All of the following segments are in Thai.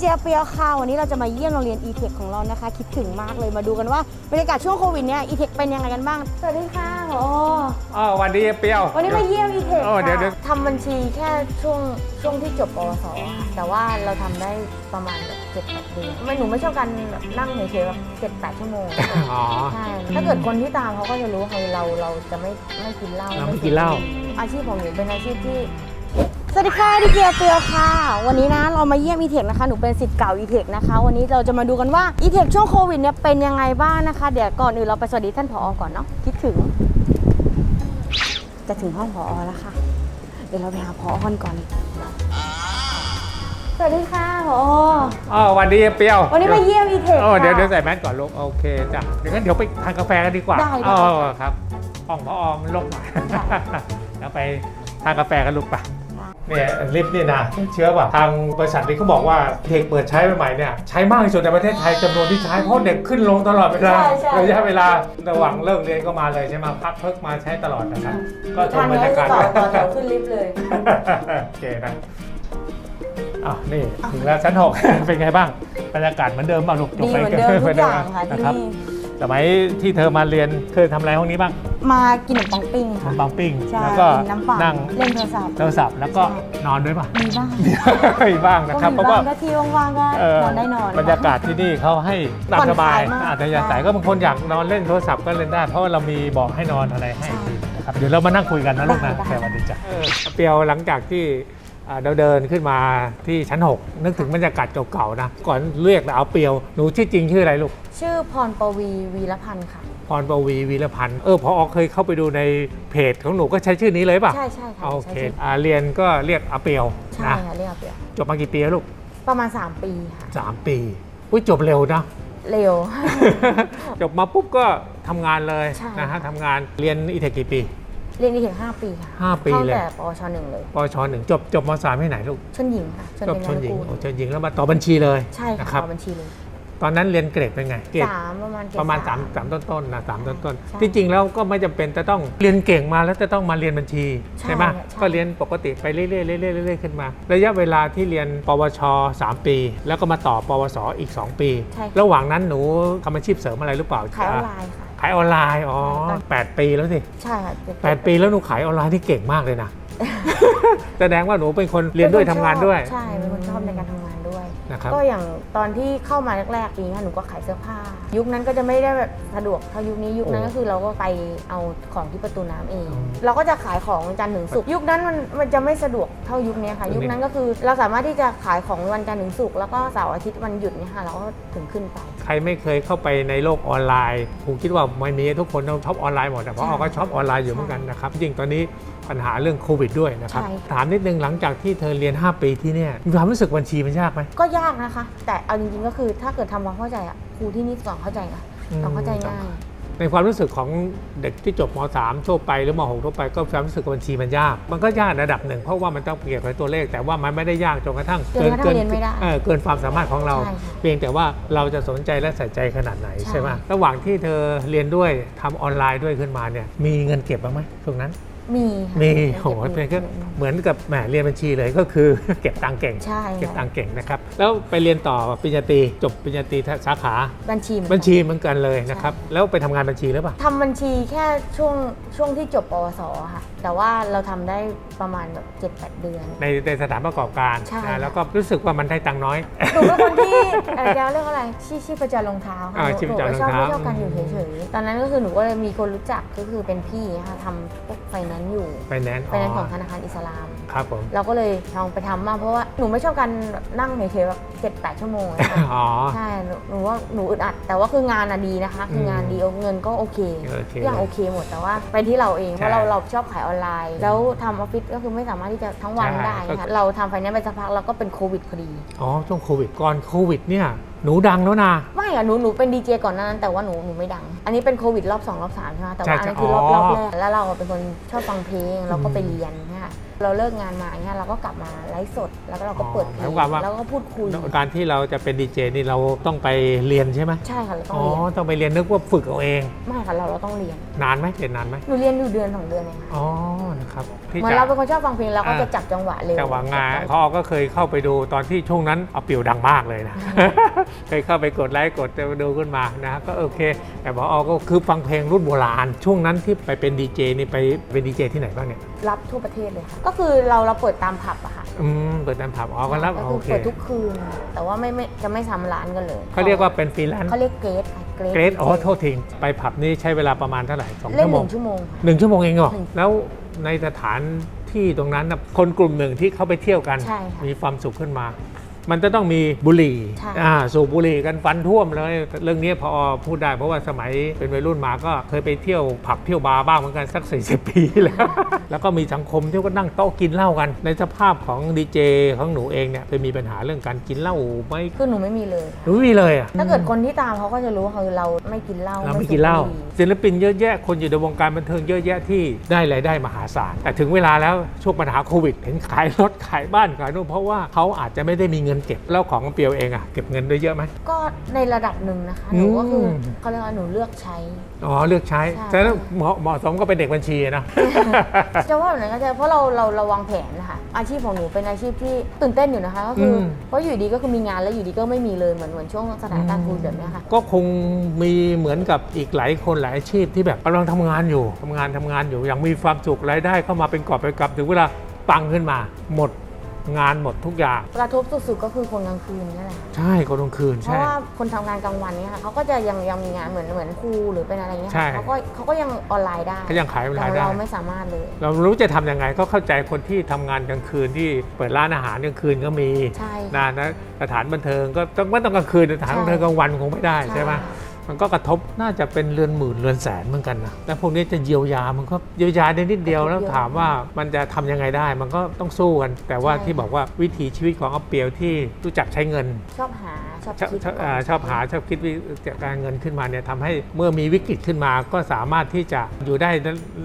เจเปียวค่ะวันนี้เราจะมาเยี่ยมโรงเรียน e-tech ของเรานะคะ คิดถึงมากเลยมาดูกันว่าบรรยากาศช่วงโควิดเนี่ย e-tech เป็นยังไงกันบ้าง สวัสดีค่ะผออ๋อวันดีเปรี้ยว วันนี้มาเยี่ยม e-tech อ๋อเดี๋ยวเดี๋ยวค่ะทำบัญชีแค่ช่วงช่วงที่จบปวสค่ะแต่ว่าเราทำได้ประมาณแบบเจ็ดแปดเดือนไม่หนูไม่ชอบการแบบนั่งเฉยๆแบบเจ็ดแปดชั่วโมงอ๋อ ใช่ถ้าเกิดคนที่ตามเขาก็จะรู้ว่าเราเราจะไม่ไม่กินเหล้าเราไม่กินเหล้า อาชีพของหนูเป็นอาชีพที่ สวัสดีค่ะดีเจเปียวค่ะ วันนี้นะเรามาเยี่ยม e-tech นะคะ หนูเป็นสิทธิ์เก่า e-tech นะคะ วันนี้เราจะมาดูกันว่า e-tech ช่วงโควิดเนี่ยเป็นยังไงบ้างนะคะ เดี๋ยวก่อนอื่นเราไปสวัสดีท่านผอก่อนเนาะ คิดถึง จะถึงห้องผอแล้วค่ะ เดี๋ยวเราไปหาผอกันก่อน สวัสดีค่ะผอ อ๋อวันดีเปรี้ยววันนี้มาเยี่ยม e-tech อ๋อเดี๋ยวเดี๋ยวค่ะใส่แมสก่อนลูกโอเคจ้ะเดี๋ยวงั้นเดี๋ยวไปทานกาแฟกันดีกว่าได้ได้อ๋อครับห้องพออมันลกหน่อยแล้วไปทานกาแฟกันลูกปะ เนี่ยลิฟต์นี่นะเชื่อป่ะทางบริษัทนี้เขาบอกว่าเด็กเปิดใช้ใหม่ๆเนี่ยใช้มากที่สุดในประเทศไทยจำนวนที่ใช้เพราะเด็กขึ้นลงตลอดเวลาใช่ใช่ ระยะเวลาระหว่างเลิกเรียนก็มาเลยใช่ไหมพักเพิกมาใช้ตลอดนะครับ ก็ชมทางบรรนี้ยากาศต่อต่อแถวขึ้นลิฟต์เลย โอเคนะอะนี่ถึงแล้วชั้นหก เป็นไงบ้างบรรยากาศเหมือนเดิมป่ะลูกดีเหมือนเดิมทุกอย่างค่ะที่นะครับนี่ สมัยที่เธอมาเรียนเคยทำอะไรห้องนี้บ้าง มากินขนมปังปิ้งขนค่ะมปังปิ้งใช่แล้วก็กินน้ำเปล่านั่งเล่นโทรศัพท์ โทรศัพท์แล้วก็ใช่นอนด้วยป่ะ มีบ้างมีบ้างนะครับ เพก็ราะมีว่าบ้างก็ที่ว่างๆก็เอ่อนอนได้นอน บรรยากาศที่นี่เขาให้ตามผ่อนสบายคลายมาก อาจจะยาสายก็บางคนอยากนอนเล่นโทรศัพท์ก็เล่นได้ เพราะว่าเรามีบอกให้นอนอะไรให้ใช่นะครับเดี๋ยวเรามานั่งคุยกันนะลูกนะได้ได้แค่วันนี้จ้ะเออเปียวหลังจากที่อ่าเราเดินขึ้นมาที่ชั้น 6 นึกถึงบรรยากาศเก่าๆนะก่อนเรียกเอาเปียวหนูชื่อจริงชื่ออะไรลูก ชื่อพรปวีวีรพันธ์ค่ะ พรปวีวีรพันธ์เออพออเคยเข้าไปดูในเพจของหนูก็ใช้ชื่อนี้เลยป่ะ ใช่ใช่ค่ะโอเคใช่ชื่ออ่าเรียนก็เรียกอาเปียวใช่นะค่ะเรียกเอาเปรียบจบมากี่ปีแล้วลูกประมาณ 3 ปีค่ะ สามปีอุ้ยจบเร็วนะ เร็ว จบมาปุ๊บก็ทำงานเลยใช่ นะฮะทำงานเรียนอีเทคกี่ปี เรียนดีถึง 5 ปีค่ะห้าปีเข้าเลย แต่ปวชหนึ่งเลยปวชหนึ่งจบจบมสามที่ไหนลูกชนหญิงค่ะชนจบเป็นชนหญิงกูลโอ้ชนหญิงแล้วมาต่อบัญชีเลยใช่นะคค่ะรับเอาบัญชีเลย ตอนนั้นเรียนเกรดเป็นไงเกรดสามประมาณเกดประมาณส3ามสามต้นๆนะสามต้นใช่ๆที่จริงแล้วก็ไม่จำเป็นจะต้องเรียนเก่งมาแล้วจะต้องมาเรียนบัญชีใช่ไหมใช่ก็เรียนปกติไปเรื่อยๆเรื่อยๆเรื่อยๆขึ้นมา ระยะเวลาที่เรียนปวช 3 ปี แล้วก็มาต่อปวสอีก 2 ปีใช่ค่ะระหว่างนั้นหนูทำอาชีพเสริมอะไรหรือเปล่าขายออนไลน์ค่ะขายออนไลน์อ๋อใช่แปดปีแล้วสิใช่ค่ะเจ็ดแปดปีแล้วหนูขายออนไลน์ที่เก่งมากเลยนะแสดงว่าหนูเป็นคนเรียนด้วยทำงานด้วยใช่เป็นคนชอบในการทำงานด้วย นะครับก็อย่างตอนที่เข้ามาแรกๆปีนี้หนูก็ขายเสื้อผ้า ยุคนั้นก็จะไม่ได้แบบสะดวกเท่ายุคนี้ยุคนั้นโอ้ก็คือเราก็ไปเอาของที่ประตูน้ำเองอืมเราก็จะขายของจันทร์ถึงศุกร์ยุคนั้นมันมันจะไม่สะดวกเท่ายุคนี้ค่ะ ยุยุคคนี้นั้นก็คือเราสามารถที่จะขายของวันจันทร์ถึงศุกร์แล้วก็เสาร์อาทิตย์วันหยุดเนี่ยค่ะเราก็ถึงขึ้นไป ใครไม่เคยเข้าไปในโลกออนไลน์ผมคิดว่าไม่มีทุกคนต้องช็อปออนไลน์หมดแต่เพราะใช่เราก็ช็อปออนไลน์อยู่เหมือนกันนะครับจริงตอนนี้ปัญหาเรื่องโควิดด้วยนะครับใช่ถามนิดนึงหลังจากที่เธอเรียน 5 ปีที่เนี่ยมีความรู้สึกบัญชีมันยากไหมก็ยากนะคะ แต่เอาจริงๆก็คือถ้าเกิดทำความเข้าใจอะครูที่นี่สอนเข้าใจค่ะอืมสอนเข้าใจง่ายในความรู้สึกของเด็กที่จบม .3 ทั่วไปหรือม .6 ทั่วไปก็ความรู้สึกว่าบัญชีมันยาก มันก็ยากระดับหนึ่งเพราะว่ามันต้องเกี่ยวกับตัวเลข แต่ว่ามันไม่ได้ยากจนกระทั่งจนกระทั่งเรียนไม่ได้เออเกินความสามารถของเราใช่ค่ะเพียงแต่ว่าเราจะสนใจและใส่ใจขนาดไหนใช่ใช่ไหมระหว่างที่เธอเรียนด้วยทำออนไลน์ด้วยขึ้นมาเนี่ยมีเงินเก็บบ้างไหมช่วงนั้น มีค่ะมีเก็บโอ้โหเป็นก็เงินเหมือนกับแหมเรียนบัญชีเลยก็คือ เก็บตังค์เก่ง ใช่เก็บตัค่ะงค์เก่งนะครับ แล้วไปเรียนต่อปริญญาตรีจบปริญญาตรีสาขา บัญชีเหมือนกัน บัญชีเหมือนกันเลยนะครับแล้วไปทำงานบัญชีหรือเปล่า ทำบัญชีแค่ช่วงช่วงที่จบปวสค่ะ แต่ว่าเราทำได้ประมาณแบบเจ็ดแปดเดือน ในในสถานประกอบการใช่นะแล้วก็รู้สึกว่ามันได้ตังค์น้อย หนูเป็นคนที่เอ่อจะเรียกว่าอะไรชีชีพจรรองเท้าค่ะอ่าหนูชีพจรรองชอบเท้าไม่ชอบการอยู่เฉยๆ ตอนนั้นก็คือหนูก็เลยมีคนรู้จักก็คือเป็นพี่ค่ะทำพวกไฟแนนซ์อยู่ไปแนนซ์ไฟแนนซ์ของธนาคารอิสลาม ครับผม เราก็เลยลองไปทำมากเพราะว่าหนูไม่ชอบการแบบนั่งเฉยๆแบบเจ็ดแปดชั่วโมงอะค่ะอ๋อ ใช่หนูหนูว่าหนูอึดอัด แต่ว่าคืองานอะดีนะคะ คืองานดีเงินก็โอเคโอเคทุกอย่างโอเคหมดแต่ว่าไปที่เราเองเพใช่ราะเราเราชอบขายออนไลน์ แล้วทำออฟฟิศก็คือไม่สามารถที่จะทั้งวันใช่ได้ก็ ค่ะเราทำไฟแนนซ์ไปสักพักเราก็เป็นโควิดพอดี อ๋อช่วงโควิดก่อนโควิดเนี่ยหนูดังแล้วนะไม่ อะหนูหนูเป็นดีเจก่อนหนานั้นแต่ว่าหนูหนูไม่ดัง อันนี้เป็นโควิดรอบ2รอบ3ใช่ไหมแต่ว่าอันใช่นั้นคือรอบอ๋อรอบแรกแล้วเราเป็นคนชอบฟังเพลงเราก็ไปอืมเรียนเนี่ย เราเลิกงานมาเนี่ยเราก็กลับมาไลฟ์สด แล้วก็เราก็เปิดเพลอ๋งอหมายความว่าแล้วก็พูดคุยการที่เราจะเป็นดีเจนี่เราต้องไปเรียนใช่ไหมใช่ค่ะเราต้ออ๋งอเรียนต้องไปเรียนนึกว่าฝึกเอาเองไม่ค่ะเราเราต้องเรียนนานไหมเรียนนานไหมหนูเรียนอยู่เดือนสองเดือนเองค่ะอ๋อนะครับที่เหมือนจะเราเป็นคนชอบฟังเพลงเราก็อ่าจะจับจังหวะเร็วจังหวะงานจับจังหวะเขาก็เคยเข้าไปดูตอนที่ช่วงนั้นเอาเปรียวดังมากเลยนะเคยเข้าไปกดไลค์กดดูขึ้นมานะก็โอเค แต่พอก็คือฟังเพลงรุ่นโบราณ ช่วงนั้นที่ไปเป็นดีเจนี่ไปเป็นดีเจที่ไหนบ้างเนี่ยรับทั่วประเทศเลยค่ะก็คือเราเราเปิดตามผับอะค่ะอืมเปิดตามผับอ๋อก็รับก็โอคือเคเปิดทุกคืน แต่ว่าไม่ไม่จะไม่ซ้ำร้านกันเลยเขาเรียกว่าเป็นฟรีแลนซ์เขาเรียกเกรดค่ะเกรดเกรดอ๋อโทษทีไปผับนี่ใช้เวลาประมาณเท่าไหร่สองเล่นชั่วหโมง นึ่งชั่วโมงค่ะ หนึ่งชั่วโมงเองเหรอ หนึ่งแล้วในสถานที่ตรงนั้นน่ะคนกลุ่มหนึ่งที่เขาไปเที่ยวกัน ใช่ค่ะ มีความสุขขึ้นมา มันจะต้องมีบุหรี่ใช่ อ่าสูบบุหรี่กันฟันท่วมเลยเรื่องนี้พอพูดได้เพราะว่าสมัยเป็นวัยรุ่นมาก็เคยไปเที่ยวผับเที่ยวบาร์บ้างเหมือนกันสัก 40 ปีแล้ว แล้วก็มีสังคมที่ก็นั่งโต๊ะกินเหล้ากัน ในสภาพของดีเจของหนูเองเนี่ยเคยมีปัญหาเรื่องการกินเหล้าไหมคือหนูไม่มีเลย หนูไม่มีเลยอะ ถ้าเกิดคนที่ตามเขาก็จะรู้ว่าคือเราไม่กินเหล้าเราไม่กินเหล้าสูบบุรี่ศิลปินเยอะแยะคนอยู่ในวงการบันเทิงเยอะแยะที่ได้รายได้มหาศาลแต่ถึงเวลาแล้วช่วงปัญหาโควิดเห็นขายรถขายบ้านขายนู่นเพราะว่าเขาอาจจะไม่ได้มีเงินเก็บแล้วของเปียวเองอะเก็บเงินได้เยอะไหม ก็ในระดับหนึ่งนะคะ หนูก็คืออม เขาเรียกว่าหนูเลือกใช้ อ๋อเลือกใช้ใช่ แต่ถ้าเหมาะเหมาะสมก็เป็นเด็กบัญชีอะนะ จะว่าแบบนั้นก็จะเพราะเราเราเราวางแผนนะคะอาชีพของหนูเป็นอาชีพที่ตื่นเต้นอยู่นะคะก็คืออม เพราะอยู่ดีก็คือมีงานแล้วอยู่ดีก็ไม่มีเลยเหมือนเหมือนช่วงสถานการณ์โควิดแบบเนี้ยค่ะ ก็คงมีเหมือนกับอีกหลายคนหลายอาชีพที่แบบกำลังทำงานอยู่ทำงานทำงานอยู่อย่างมีความสุขรายได้เข้ามาเป็นกอบเป็นกับถึงเวลาปังขึ้นมา หมด งานหมดทุกอย่าง กระทบสุดๆก็คือคนกลางคืนนี่แหละ ใช่คนกลางคืนเพใช่ ราะว่าคนทำงานกลางวันเนี่ยค่ะเขาก็จะยังยังมีงานเหมือนเหมือนครูหรือเป็นอะไรเงี้ยใช่ค่ะเขาก็เขาก็ยังออนไลน์ได้ก็ยังขายออนไลน์แต่ได้ เราไม่สามารถเลย เรารู้จะทำยังไงก็เข้าใจคนที่ทำงานกลางคืนที่เปิดร้านอาหารกลางคืนก็มีใช่ นะนะสถานบันเทิงก็ต้องไม่ต้องกลางคืนสถานบันเทิงกลางวันคงไม่ได้ใช่ไหม มันก็กระทบน่าจะเป็นเรือนหมื่นเรือนแสนเหมือนกันนะแล้วพวกนี้จะเยียวยามันก็เยียวยาได้นิดเดียวแล้วถามว่ามันจะทำยังไงได้ มันก็ต้องสู้กัน แต่ว่าที่บอกว่าวิถีชีวิตของอาเปียวที่รู้จักใช้เงิน ชอบหาชอบชอบคิดชอบอ่าชอบหาชอบคิดวิจัดการเงินขึ้นมาเนี่ยทำให้เมื่อมีวิกฤตขึ้นมาก็สามารถที่จะอยู่ได้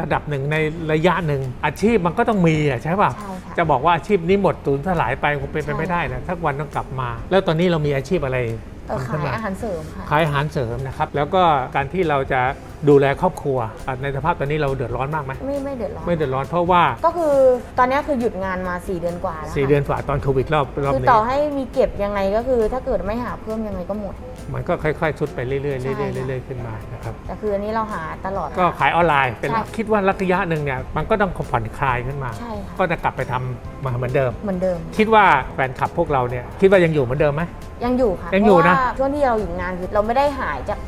ระดับหนึ่งในระยะหนึ่ง อาชีพมันก็ต้องมีอะใช่ป่ะใช่ค่ะจะบอกว่าอาชีพนี้หมดสูญสลายไปคงเป็นไปใช่ไม่ได้นะสักวันต้องกลับมา แล้วตอนนี้เรามีอาชีพอะไรเออทำ ขายอาหารเสริมค่ะ ขายอาหารเสริมนะครับ แล้วก็การที่เราจะ ดูแลครอบครัวอะในสภาพตอนนี้เราเดือดร้อนมากไหมไม่ไม่เดือดร้อน ไม่เดือดร้อนเพราะว่าก็คือตอนนี้คือหยุดงานมา 4 เดือนกว่าแล้วสี่ค่ะเดือนฝ่าตอนโควิดรอบรอบคือนี้ต่อให้มีเก็บยังไงก็คือ ถ้าเกิดไม่หาเพิ่มยังไงก็หมด มันก็ค่อยๆชุดไปเรื่อยๆเรื่อยใช่ค่ะๆเรื่อยๆขึ้นมานะครับแต่คืออันนี้เราหาตลอด ก็ขายออนไลน์เป็นใช่ คิดว่าระยะหนึ่งเนี่ยมันก็ต้องผ่อนคลายขึ้นมา ใช่ค่ะก็จะกลับไปทำมาเหมือนเดิม เหมือนเดิม คิดว่าแฟนคลับพวกเราเนี่ยคิดว่ายังอยู่เหมือนเดิมไหม ยังอยู่ค่ะยังอยู่นะ เพราว่าช่วงที่เราหยุดงานคือเราไม่ได้หายจาก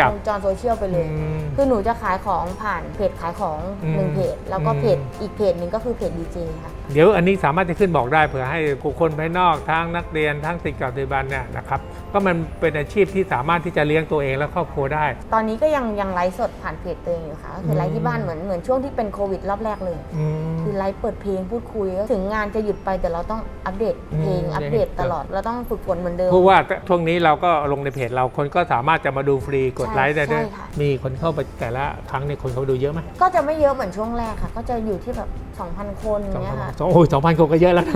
จากวงจรโซเชียลไปเลย อืมคือหนูจะขายของผ่านเพจขายของอืมหนึ่งเพจ แล้วก็อืม เพจอีกเพจหนึ่งก็คือเพจดีเจค่ะ เดี๋ยวอันนี้สามารถจะขึ้นบอกได้เผื่อให้บุคคลภายนอกทั้งนักเรียนทั้งสิทธิ์เก่าติบันเนี่ยนะครับก็มันเป็นอาชีพที่สามารถที่จะเลี้ยงตัวเองและครอบครัวได้ ตอนนี้ก็ยังยังไลฟ์สดผ่านเพจตัวเองอยู่ค่ะก็คือไลฟ์ที่บ้านเหมือนเหมือนช่วงที่เป็นโควิดรอบแรกเลย อืม คือไลฟ์เปิดเพลงพูดคุยก็ถึงงานจะหยุดไปแต่เราต้องอัปเดตเพลงอืม อัปเดตตลอดเราต้องฝึกฝนเหมือนเดิม เพราะว่าช่วงนี้เราก็ลงในเพจเราคนก็สามารถจะมาดูฟรีกดใช่ไลค์ได้ด้วยใช่ค่ะ มีคนเข้าไปแต่ละครั้งเนี่ยคนเขาดูเยอะไหมก็จะไม่เยอะเหมือนช่วงแรกค่ะ ก็จะอยู่ที่แบบ 2,000 คนอสองย่างเงี้พันยค่ะ สองโอ้ยสองพันคนก็เยอะแล้วนะ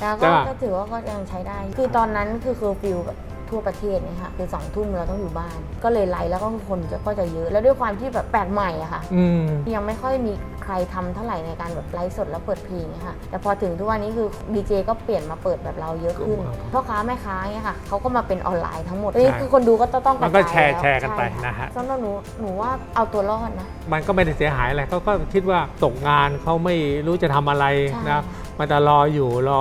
แล้วก็จ้ะ ก็ถือว่าก็ยังใช้ได้ คือตอนนั้นคือเคอร์ฟิวแบบ ทั่วประเทศเนี่ยค่ะคือสองทุ่มเราต้องอยู่บ้าน ก็เลยไลฟ์แล้วก็คนจะก็จะเยอะ แล้วด้วยความที่แบบแปลกใหม่อะค่ะอืมยังไม่ค่อยมีใครทำเท่าไหร่ในการแบบไลฟ์สดแล้วเปิดเพลงอะค่ะแต่พอถึงทุกวันนี้คือดีเจก็เปลี่ยนมาเปิดแบบเราเยอะขึ้นครับพ่อค้าแม่ค้าเนี่ยค่ะเขาก็มาเป็นออนไลน์ทั้งหมดใช่นี่คือคนดูก็ต้องมันก็ระจายแชร์ล้วแชร์กันไปใช่นะฮะสำหรับหนูหนูว่าเอาตัวรอดนะมันก็ไม่ได้เสียหายอะไรเขาก็คิดว่าตกงานเขาไม่รู้จะทำอะไรใช่นะ มันจะรออยู่รอ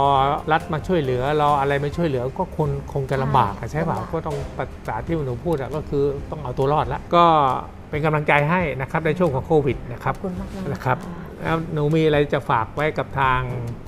รัฐมาช่วยเหลือรออะไรมาช่วยเหลือก็คนคงจะลำบากอะใช่ใช่เปล่าลำบากก็ต้องภาษาที่หนูพูดอะก็คือต้องเอาตัวรอดละก็เป็นกำลังใจให้นะครับในช่วงของโควิดนะครับขอบคุณมากเลยนะครับ แล้วหนูมีอะไรจะฝากไว้กับทาง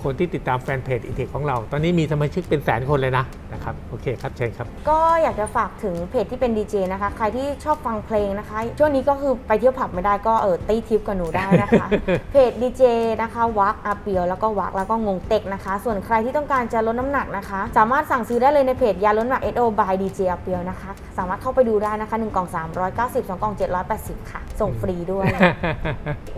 คนที่ติดตามแฟนเพจอีเทคของเรา ตอนนี้มีสมาชิกเป็นแสนคนเลยนะนะครับโอเคครับเชิญครับ ก็อยากจะฝากถึงเพจที่เป็นดีเจนะคะ ใครที่ชอบฟังเพลงนะคะ ช่วงนี้ก็คือไปเที่ยวผับไม่ได้ก็เออตีทิปกับหนูได้นะคะ เพจดีเจนะคะวักอาเปียวแล้วก็วักแล้วก็งงเต็กนะคะ ส่วนใครที่ต้องการจะลดน้ำหนักนะคะ สามารถสั่งซื้อได้เลยในเพจยาลดน้ำหนัก SO by DJ อาเปียวนะคะ สามารถเข้าไปดูได้นะคะ1กล่อง390 2กล่อง780 ค่ะส่งฟรีด้วย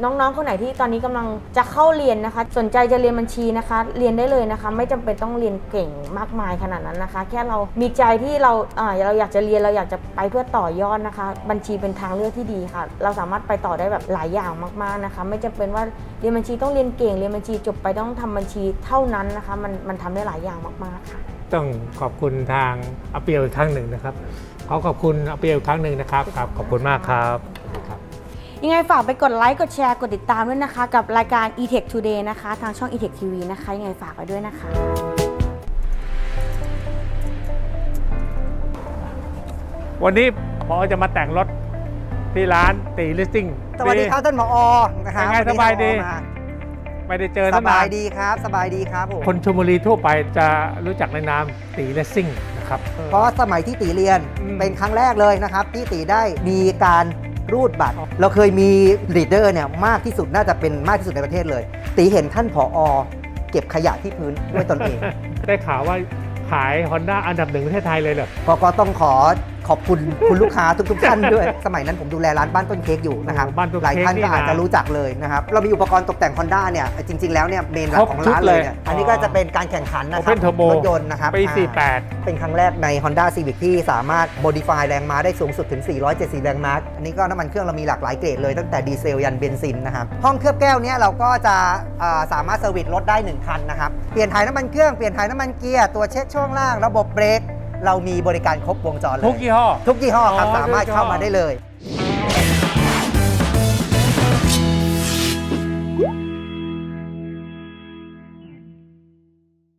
น้องๆคนไหนที่ตอนนี้กำลังจะเข้าเรียนนะคะ สนใจจะเรียนบัญชีนะคะ เรียนได้เลยนะคะ ไม่จำเป็นต้องเรียนเก่งมากมายขนาดนั้นนะคะ แค่เรามีใจที่เราอ่าเราอยากจะเรียนเราอยากจะไปเพื่อต่อยอดนะคะ บัญชีเป็นทางเลือกที่ดีค่ะ เราสามารถไปต่อได้แบบหลายอย่างมากๆนะคะ ไม่จำเป็นว่าเรียนบัญชีต้องเรียนเก่ง เรียนบัญชีจบไปต้องทำบัญชีเท่านั้นนะคะ มันมันทำได้หลายอย่างมากๆค่ะ ต้องขอบคุณทางอาเปียวอีกครั้งหนึ่งนะครับขอขอบคุณอาเปียวอีกครั้งหนึ่งนะครับครับขอบคุณมากครับสวัสดีครับ ยังไงฝากไปกดไลค์กดแชร์กดติดตามด้วยนะคะ กับรายการ e-tech today นะคะ ทางช่อง e-tech tv นะคะ ยังไงฝากไว้ด้วยนะคะ วันนี้พอจะมาแต่งรถที่ร้านตีลิสติ้ง สวัสดีครับท่านหมออนะครับเป็นไงวันนี้สบายดีท่นผอมาไม่ได้เจอสตั้งนาบายนดีครับ สบายดีครับผมคนชลบุรีทั่วไปจะรู้จักในนามตีเลสซิ่งนะครับ เพราะสมัยที่ตีเรียนอืม เป็นครั้งแรกเลยนะครับ ที่ตีได้มีการ รูดบัตร เราเคยมีลีดเดอร์เนี่ยมากที่สุดน่าจะเป็นมากที่สุดในประเทศเลย ตีเห็นท่านผออเก็บขยะที่พื้นด้วยตนเอง ได้ข่าวว่าขาย Honda อันดับหนึ่งประเทศไทยเลยเหรอพอก็ต้องขอ ขอบคุณคุณลูกค้าทุกๆท่านด้วย สมัยนั้นผมดูแลร้านบ้านต้นเค้กอยู่นะครับโอ้บ้านต้นเค้กหลายท่านนี่ก็อาจนะจะรู้จักเลยนะครับ เรามีอุปกรณ์ตกแต่ง Honda เนี่ยจริง ๆ แล้วเนี่ยเมนหลัครกบของร้านชุดเลเลยยเนี่ยอันนี้ก็จะเป็นการแข่งขันนะครับ Open Turbo รถยนต์นะครับปีอ่าเป็นครั้งแรกใน Honda Civic ที่สามารถ modify แรงม้าได้สูงสุดถึง 474แรงม้า อันนี้ก็น้ำมันเครื่องเรามีหลากหลายเกรดเลยตั้งแต่ดีเซลยันเบนซินนะครับ ห้องเคลือบแก้วเนี้ยเราก็จะอ่าสามารถเซอร์วิสรถได้ 1 คันนะครับ เปลี่ยนถ่ายน้ำมันเครื่อง เปลี่ยนถ่ายน้ำมันเกียร์ ตัวเช็คช่วงล่าง ระบบเบรก เรามีบริการครบวงจรเลย ทุกยี่ห้อ ทุกยี่ห้อครับอ๋อสามารถทุกยี่ห้อเข้ามาได้เลย